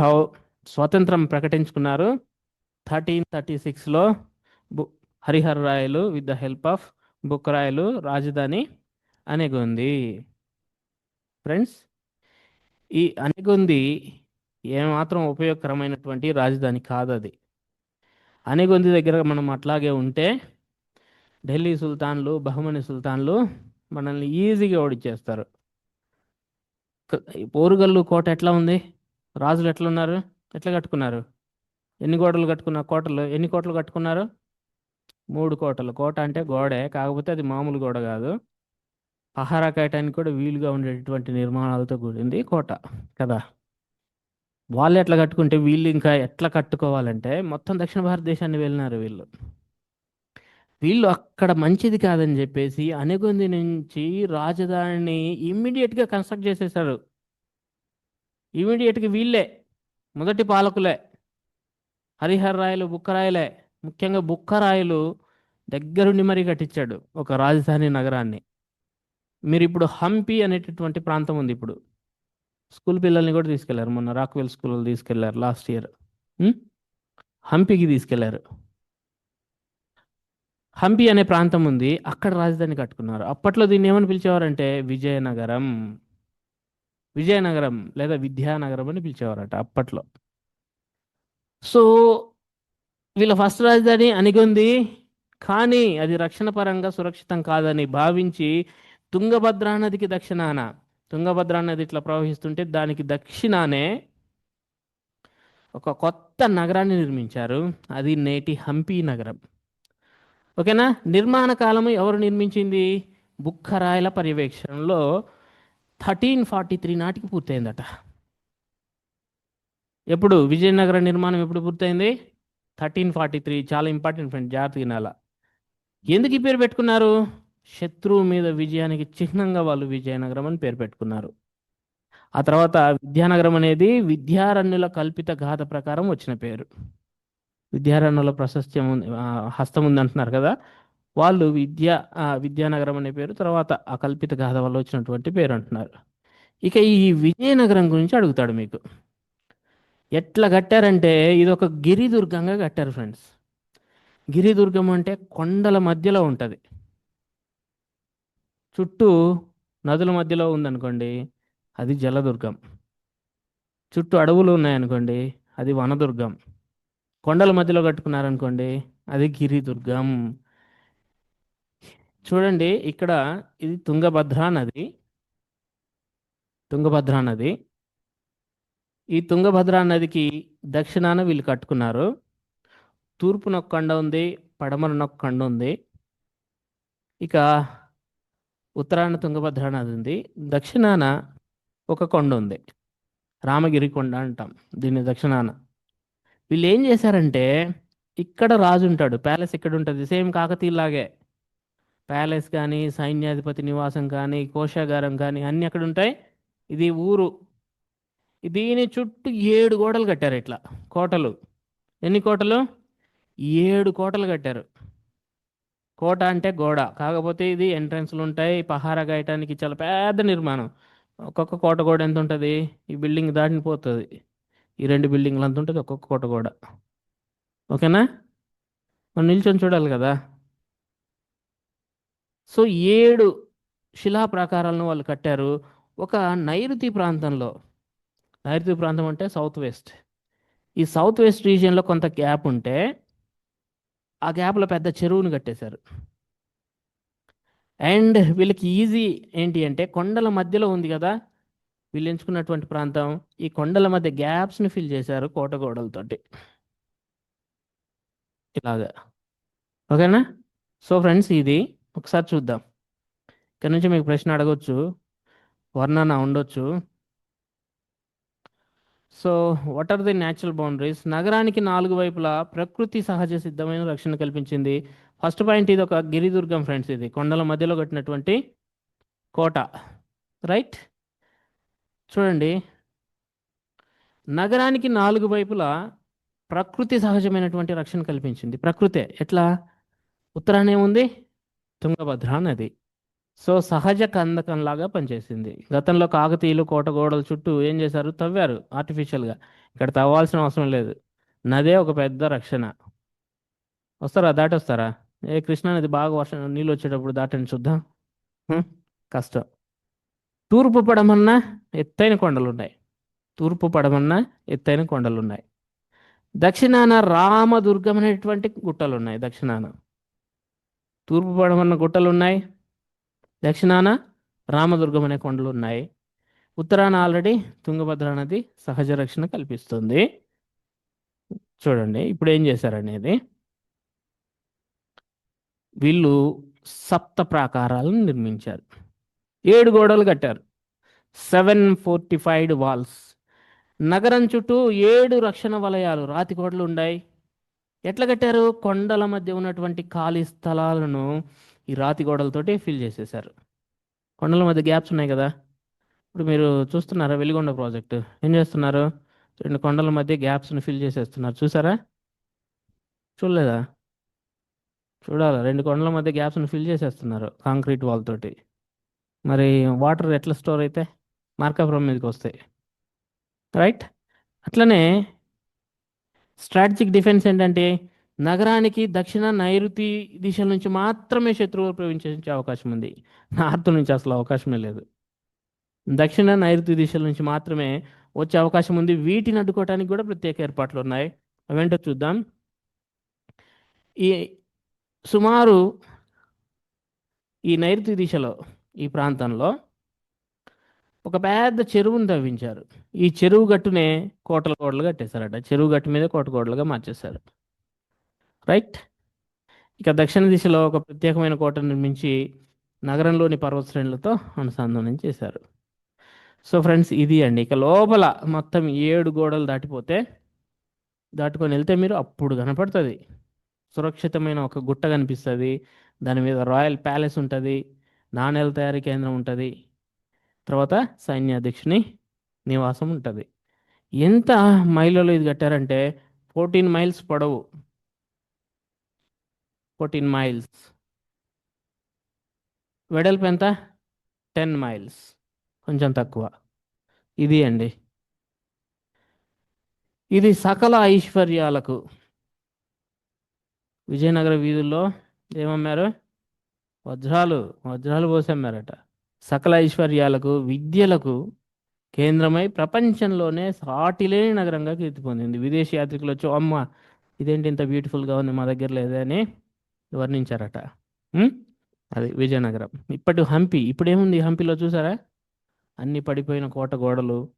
How స్వాతంత్రం ప్రకటించుకున్నారు. Thirteen thirty సిక్స్లో బు Harihar Rayalu with the help of Bukkarayalu రాజధాని అనేగుంది. ఫ్రెండ్స్ ఈ అనేగుంది ఏమాత్రం ఉపయోగకరమైనటువంటి రాజధాని కాదు అది అనేగొంది దగ్గర మనం అట్లాగే ఉంటే ఢిల్లీ సుల్తాన్లు బహుమని సుల్తాన్లు మనల్ని ఈజీగా ఓడిచ్చేస్తారు. పోరుగల్లు కోట ఎట్లా ఉంది? రాజులు ఎట్లా ఉన్నారు ఎట్లా కట్టుకున్నారు? ఎన్ని గోడలు కట్టుకున్న కోటలు. ఎన్ని కోటలు కట్టుకున్నారు? మూడు కోటలు. కోట అంటే గోడే. కాకపోతే అది మామూలు గోడ కాదు. పహారా కాయటానికి కూడా వీలుగా ఉండేటటువంటి నిర్మాణాలతో కూడింది కోట కదా. వాళ్ళు ఎట్లా కట్టుకుంటే వీళ్ళు ఇంకా ఎట్లా కట్టుకోవాలంటే మొత్తం దక్షిణ భారతదేశాన్ని వెళ్ళినారు వీళ్ళు. వీళ్ళు అక్కడ మంచిది కాదని చెప్పేసి అనగొంది నుంచి రాజధానిని ఇమ్మీడియట్గా కన్స్ట్రక్ట్ చేసేసారు. ఇమ్మీడియట్గా వీళ్ళే. మొదటి పాలకులే. హరిహర్రాయలు బుక్కరాయలే. ముఖ్యంగా బుక్కరాయలు దగ్గరుండి మరీ కట్టించాడు ఒక రాజధాని నగరాన్ని. మీరు ఇప్పుడు హంపి అనేటటువంటి ప్రాంతం ఉంది ఇప్పుడు. స్కూల్ పిల్లల్ని కూడా తీసుకెళ్ళారు మొన్న రాక్వెల్ స్కూల్లో తీసుకెళ్ళారు లాస్ట్ ఇయర్. హంపికి తీసుకెళ్ళారు. హంపి అనే ప్రాంతం ఉంది అక్కడ రాజధాని కట్టుకున్నారు. అప్పట్లో దీన్ని ఏమని పిలిచేవారంటే విజయనగరం. విజయనగరం లేదా విద్యానగరం అని పిలిచేవారట అప్పట్లో. సో వీళ్ళ ఫస్ట్ రాజధాని అనిగొంది. కానీ అది రక్షణ పరంగా సురక్షితం కాదని భావించి తుంగభద్రా నదికి దక్షిణాన తుంగభద్రా నది ఇట్లా ప్రవహిస్తుంటే దానికి దక్షిణానే ఒక కొత్త నగరాన్ని నిర్మించారు. అది నేటి హంపి నగరం. ఓకేనా? నిర్మాణ కాలము ఎవరు నిర్మించింది? బుక్కరాయల పర్యవేక్షణలో థర్టీన్ ఫార్టీ త్రీ నాటికి పూర్తయిందట. ఎప్పుడు విజయనగర నిర్మాణం ఎప్పుడు పూర్తయింది? థర్టీన్ ఫార్టీ త్రీ చాలా ఇంపార్టెంట్ ఫ్రెండ్ జాగ్రత్త వినాల. ఎందుకు ఈ పేరు పెట్టుకున్నారు? శత్రువు మీద విజయానికి చిహ్నంగా వాళ్ళు విజయనగరం అని పేరు పెట్టుకున్నారు. ఆ తర్వాత విద్యానగరం అనేది విద్యారణ్యుల కల్పిత గాథ ప్రకారం వచ్చిన పేరు. విద్యారణ్యుల ప్రశస్త్యం ఉంది హస్తం ఉంది అంటున్నారు కదా? వాళ్ళు విద్యా విద్యానగరం అనే పేరు తర్వాత ఆ కల్పిత గాథ వల్ల వచ్చినటువంటి పేరు అంటున్నారు. ఇక ఈ విజయనగరం గురించి అడుగుతాడు మీకు. ఎట్లా కట్టారంటే ఇది ఒక గిరిదుర్గంగా కట్టారు ఫ్రెండ్స్. గిరిదుర్గం అంటే కొండల మధ్యలో ఉంటుంది. చుట్టూ నదుల మధ్యలో ఉందనుకోండి అది జలదుర్గం. చుట్టూ అడవులు ఉన్నాయనుకోండి అది వనదుర్గం. కొండల మధ్యలో కట్టుకున్నారనుకోండి అది గిరిదుర్గం. చూడండి ఇక్కడ ఇది తుంగభద్రా నది. తుంగభద్రా నది. ఈ తుంగభద్రా నదికి దక్షిణాన వీళ్ళు కట్టుకున్నారు. తూర్పున ఒక కొండ ఉంది పడమరన ఒక కొండ ఉంది. ఇక ఉత్తరాన తుంగభద్రా నది ఉంది దక్షిణాన ఒక కొండ ఉంది. రామగిరి కొండ అంటాం దీన్ని దక్షిణాన. వీళ్ళు ఏం చేశారంటే ఇక్కడ రాజు ఉంటాడు ప్యాలెస్ ఇక్కడ ఉంటుంది సేమ్ కాకతీయులాగే ప్యాలెస్ కానీ సైన్యాధిపతి నివాసం కానీ కోశాగారం కానీ అన్నీ అక్కడ ఉంటాయి ఇది ఊరు. దీని చుట్టూ ఏడు గోడలు కట్టారు ఇట్లా. కోటలు. ఎన్ని కోటలు? ఏడు కోటలు కట్టారు. కోట అంటే గోడ. కాకపోతే ఇది ఎంట్రన్స్లు ఉంటాయి పహారా గాయటానికి చాలా పెద్ద నిర్మాణం. ఒక్కొక్క కోట గోడ ఎంత ఉంటుంది ఈ బిల్డింగ్ దాటిని పోతుంది. ఈ రెండు బిల్డింగ్లు అంత ఉంటుంది ఒక్కొక్క కోట గోడ. ఓకేనా? మనం నిల్చొని చూడాలి కదా. సో ఏడు శిలా ప్రాకారాలను వాళ్ళు కట్టారు. ఒక నైరుతి ప్రాంతంలో నైరుతి ప్రాంతం అంటే సౌత్ వెస్ట్. ఈ సౌత్ వెస్ట్ రీజియన్లో కొంత గ్యాప్ ఉంటే ఆ గ్యాప్లో పెద్ద చెరువును కట్టేశారు. అండ్ వీళ్ళకి ఈజీ ఏంటి అంటే కొండల మధ్యలో ఉంది కదా వీళ్ళు ఎంచుకున్నటువంటి ప్రాంతం. ఈ కొండల మధ్య గ్యాప్స్ని ఫిల్ చేశారు కోట గోడలతోటి. ఇలాగా. ఓకేనా? సో ఫ్రెండ్స్ ఇది ఒకసారి చూద్దాం. ఇక్కడ నుంచి మీకు ప్రశ్న అడగొచ్చు. వర్ణన ఉండొచ్చు. So what are the natural boundaries నగరానికి నాలుగు వైపులా ప్రకృతి సహజ సిద్ధమైన రక్షణ కల్పించింది. ఫస్ట్ పాయింట్ ఇది ఒక గిరిదుర్గం ఫ్రెండ్స్ ఇది. కొండల మధ్యలో కట్టినటువంటి కోట. రైట్ చూడండి. నగరానికి నాలుగు వైపులా ప్రకృతి సహజమైనటువంటి రక్షణ కల్పించింది. ప్రకృతే. ఎట్లా? ఉత్తరాన ఏముంది తుంగభద్ర నది సో సహజ కందకంలాగా పనిచేసింది. గతంలో కాకతీయులు కోటగోడల చుట్టూ ఏం చేశారు? తవ్వారు ఆర్టిఫిషియల్గా ఇక్కడ తవ్వాల్సిన అవసరం లేదు. నదే ఒక పెద్ద రక్షణ. వస్తారా? దాటి వస్తారా ఏ కృష్ణా నది బాగా వర్షం నీళ్ళు వచ్చేటప్పుడు దాటని చూద్దాం. కష్టం. తూర్పు పడమన్నా ఎత్తైన కొండలు ఉన్నాయి తూర్పు పడమన్నా ఎత్తైన కొండలు ఉన్నాయి దక్షిణాన రామదుర్గం అనేటువంటి గుట్టలు ఉన్నాయి దక్షిణాన. తూర్పు పడమన్న గుట్టలు ఉన్నాయి దక్షిణాన రామదుర్గం అనే కొండలు ఉన్నాయి ఉత్తరాన ఆల్రెడీ తుంగభద్ర నది సహజ రక్షణ కల్పిస్తుంది. చూడండి ఇప్పుడు ఏం చేశారనేది? వీళ్ళు సప్త ప్రాకారాలను నిర్మించారు. ఏడు గోడలు కట్టారు. Seven fortified walls. నగరం చుట్టూ ఏడు రక్షణ వలయాలు రాతి గోడలు ఉన్నాయి. ఎట్లా కట్టారు? కొండల మధ్య ఉన్నటువంటి ఖాళీ స్థలాలను ఈ రాతి గోడలతోటి ఫిల్ చేసేసారు కొండల మధ్య గ్యాప్స్ ఉన్నాయి కదా? ఇప్పుడు మీరు చూస్తున్నారా వెలిగొండ ప్రాజెక్టు? ఏం చేస్తున్నారు? రెండు కొండల మధ్య గ్యాప్స్ని ఫిల్ చేసేస్తున్నారు. చూసారా? చూడలేదా? చూడాలి? రెండు కొండల మధ్య గ్యాప్స్ని ఫిల్ చేసేస్తున్నారు కాంక్రీట్ వాల్ తోటి. మరి వాటర్ ఎట్లా స్టోర్ అయితే? మార్కాపురం మీదకి వస్తాయి. రైట్? అట్లనే స్ట్రాటజిక్ డిఫెన్స్ ఏంటంటే నగరానికి దక్షిణ నైరుతి దిశల నుంచి మాత్రమే శత్రువులు ప్రవేశించే అవకాశం ఉంది. నార్త్ నుంచి అసలు అవకాశమే లేదు. దక్షిణ నైరుతి దిశల నుంచి మాత్రమే వచ్చే అవకాశం ఉంది. వీటిని అడ్డుకోవడానికి కూడా ప్రత్యేక ఏర్పాట్లు ఉన్నాయి. అవేంటో చూద్దాం. ఈ సుమారు ఈ నైరుతి దిశలో ఈ ప్రాంతంలో ఒక పెద్ద చెరువును తవ్వించారు. ఈ చెరువు గట్టునే కోటల కోటలు కట్టేశారట. చెరువు గట్టు మీద కోట కోటలుగా మార్చేశారు. రైట్? ఇక దక్షిణ దిశలో ఒక ప్రత్యేకమైన కోట నిర్మించి నగరంలోని పర్వత శ్రేణులతో అనుసంధానం చేశారు. సో ఫ్రెండ్స్ ఇది అండి. ఇక లోపల మొత్తం ఏడు గోడలు దాటిపోతే దాటుకొని వెళ్తే మీరు అప్పుడు కనపడుతుంది. సురక్షితమైన ఒక గుట్ట కనిపిస్తుంది. దాని మీద రాయల్ ప్యాలెస్ ఉంటుంది. నాణేల తయారీ కేంద్రం ఉంటుంది. తర్వాత సైన్యాధ్యక్షుని నివాసం ఉంటుంది. ఎంత మైళ్ళలో ఇది కట్టారంటే ఫోర్టీన్ మైల్స్ పొడవు. Fourteen miles. వెడల్పు ఎంత? Ten miles. కొంచెం తక్కువ. ఇది అండి. ఇది సకల ఐశ్వర్యాలకు. విజయనగర వీధుల్లో ఏమమ్మారు? వజ్రాలు. వజ్రాలు పోసమ్మారట. సకల ఐశ్వర్యాలకు విద్యలకు కేంద్రమై ప్రపంచంలోనే సాటిలేని నగరంగా కీర్తి పొందింది. విదేశీ యాత్రికులు వచ్చి అమ్మ ఇదేంటి ఇంత బ్యూటిఫుల్గా ఉంది మా దగ్గర లేదని వర్ణించారట. అది విజయనగరం. ఇప్పటి హంపి ఇప్పుడేముంది హంపిలో చూసారా? అన్ని పడిపోయిన కోట గోడలు